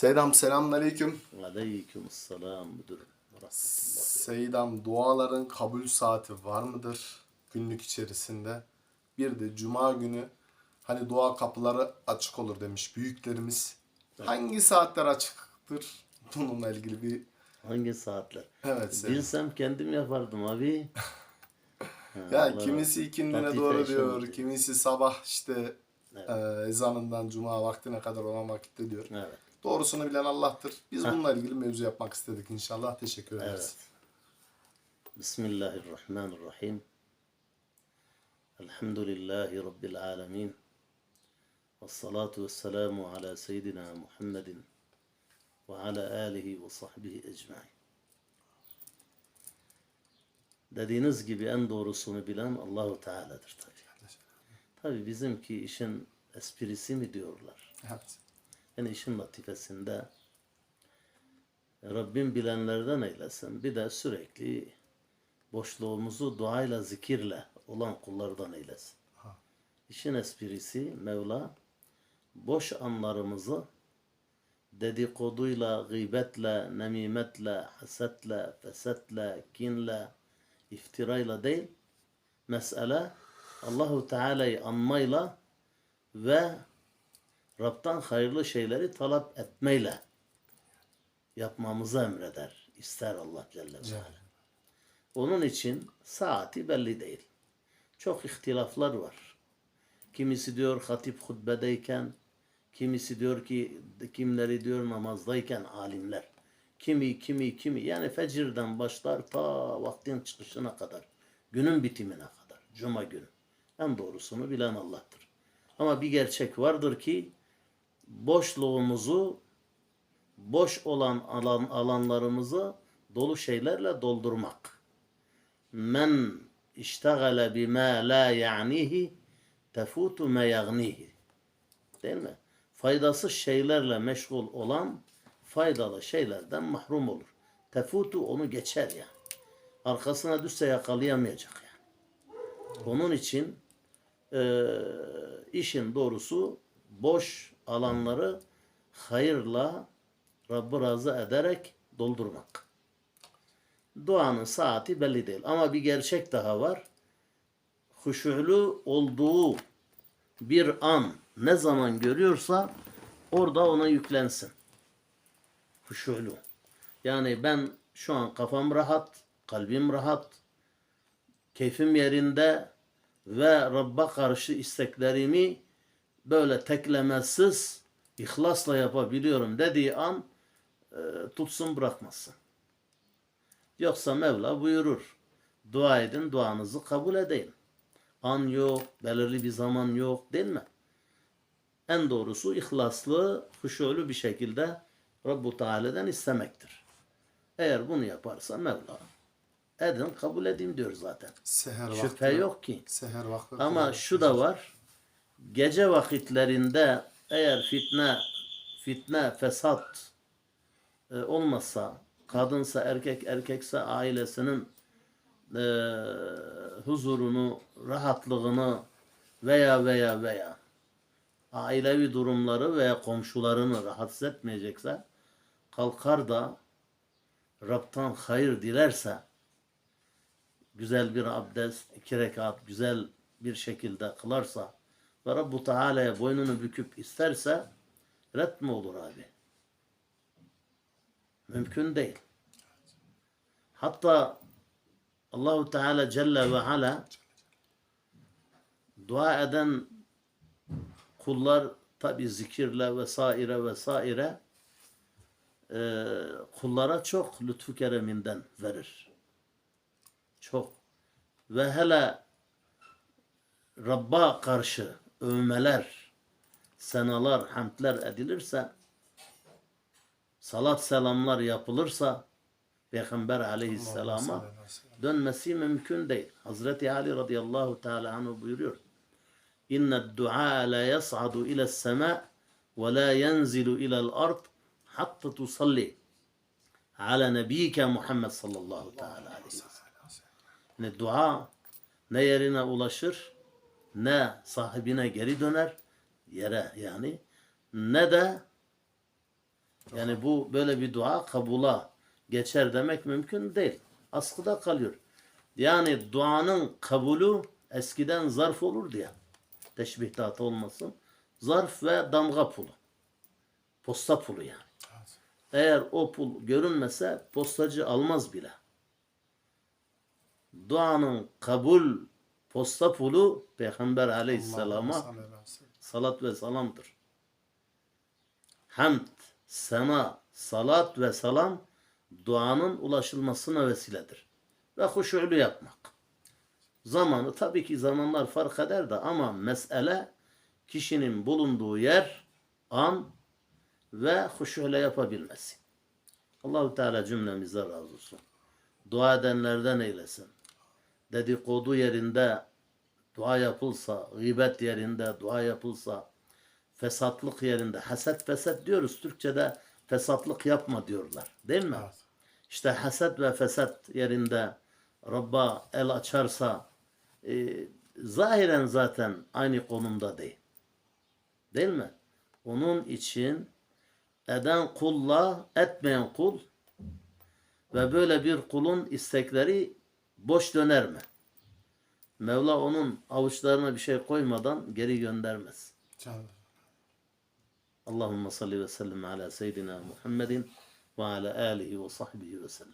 Seydam selamünaleyküm. Aleyküm selam müdürüm. Seydam duaların kabul saati var mıdır günlük içerisinde? Bir de cuma günü hani dua kapıları açık olur demiş büyüklerimiz. Hangi saatler açıktır? Bununla ilgili bir Hangi saatler? evet Seydam. Bilsem kendim yapardım abi. Ya Allah kimisi ikindine doğru diyor, oldu. kimisi sabah işte e, ezanından cuma vaktine kadar olan vakitte diyor. Evet. Doğrusunu bilen Allah'tır. Biz bununla ilgili mevzu yapmak istedik inşallah. Teşekkür ederiz. Evet. Bismillahirrahmanirrahim. Elhamdülillahi Rabbil alemin. Ve salatu ve selamu ala seyyidina Muhammedin ve ala alihi ve sahbihi ecmain. Dediğiniz gibi en doğrusunu bilen Allahu Teala'dır tabii. Tabii bizimki işin esprisi mi diyorlar. Evet. Yani işin latifesinde Rabbim bilenlerden eylesin. Bir de sürekli boşluğumuzu duayla, zikirle olan kullardan eylesin. İşin esprisi Mevla boş anlarımızı dedikoduyla, gıybetle, nemimetle, hasetle, fesetle, kinle, iftirayla değil, mesele Allahu Teala'yı anmayla ve Rab'dan hayırlı şeyleri talep etmeyle yapmamızı emreder. ister Allah Celle ve Ala. Onun için saati belli değil. Çok ihtilaflar var. Kimisi diyor hatip hutbedeyken, kimisi diyor ki kimleri diyor namazdayken alimler. Kimi kimi kimi yani fecirden başlar ta vaktin çıkışına kadar. Günün bitimine kadar. Cuma günü. En doğrusunu bilen Allah'tır. Ama bir gerçek vardır ki boşluğumuzu boş olan alan alanlarımızı dolu şeylerle doldurmak. Men iştagale bima la ya'nihi tefutu me yagnihi. Değil mi? Faydasız şeylerle meşgul olan faydalı şeylerden mahrum olur. Tefutu onu geçer yani. Arkasına düşse yakalayamayacak yani. Onun için eee, işin doğrusu boş alanları hayırla Rabb'i razı ederek doldurmak. Duanın saati belli değil. Ama bir gerçek daha var. Huşulu olduğu bir an ne zaman görüyorsa orada ona yüklensin. Huşulu. Yani ben şu an kafam rahat, kalbim rahat, keyfim yerinde ve Rabb'a karşı isteklerimi böyle teklemesiz ihlasla yapabiliyorum dediği an e, tutsun bırakmasın. Yoksa Mevla buyurur. Dua edin, duanızı kabul edeyim. An yok, belirli bir zaman yok değil mi? En doğrusu ihlaslı, huşulu bir şekilde Rabbu Teala'dan istemektir. Eğer bunu yaparsa Mevla edin kabul edeyim diyor zaten. Seher Şüphe vakti. yok ki. Seher vakti. Ama şu da var. Gece vakitlerinde eğer fitne, fitne, fesat e, olmazsa, kadınsa erkek, erkekse ailesinin e, huzurunu, rahatlığını veya veya veya ailevi durumları veya komşularını rahatsız etmeyecekse kalkar da Rab'tan hayır dilerse güzel bir abdest, iki rekat güzel bir şekilde kılarsa ve Rabbu Teala'ya boynunu büküp isterse red mi olur abi? Mümkün değil. Hatta Allahu Teala Celle ve Ala dua eden kullar tabi zikirle vesaire vesaire e, kullara çok lütfu kereminden verir. Çok. Ve hele Rabb'a karşı övmeler, senalar, hamdler edilirse, salat selamlar yapılırsa, Peygamber aleyhisselama dönmesi mümkün değil. Hazreti Ali radıyallahu teala anhu buyuruyor. İnne du'a la yas'adu ila sema ve la yenzilu ila ard hatta tusalli ala nebiyike Muhammed sallallahu teala aleyhi ve sellem. Ne dua ne yerine ulaşır ne sahibine geri döner yere yani ne de Yani bu böyle bir dua kabula geçer demek mümkün değil. Askıda kalıyor. Yani duanın kabulü eskiden zarf olur diye. Teşbihtat olmasın. Zarf ve damga pulu. Posta pulu yani. Eğer o pul görünmese postacı almaz bile. Duanın kabul posta pulu Peygamber aleyhisselama salat ve salamdır. Hamd, sena, salat ve salam duanın ulaşılmasına vesiledir. Ve huşulu yapmak. Zamanı tabii ki zamanlar fark eder de ama mesele kişinin bulunduğu yer, an ve huşuyla yapabilmesi. Allahu Teala cümlemize razı olsun. Dua edenlerden eylesin. Dedikodu yerinde dua yapılsa, gıybet yerinde dua yapılsa, fesatlık yerinde, haset fesat diyoruz. Türkçe'de fesatlık yapma diyorlar. Değil mi? Evet. İşte haset ve fesat yerinde Rabb'a el açarsa e, zahiren zaten aynı konumda değil. Değil mi? Onun için eden kulla etmeyen kul ve böyle bir kulun istekleri boş döner mi? Mevla onun avuçlarına bir şey koymadan geri göndermez. Allahümme salli ve sellem ala seyyidina Muhammedin ve ala alihi ve sahbihi ve sellem.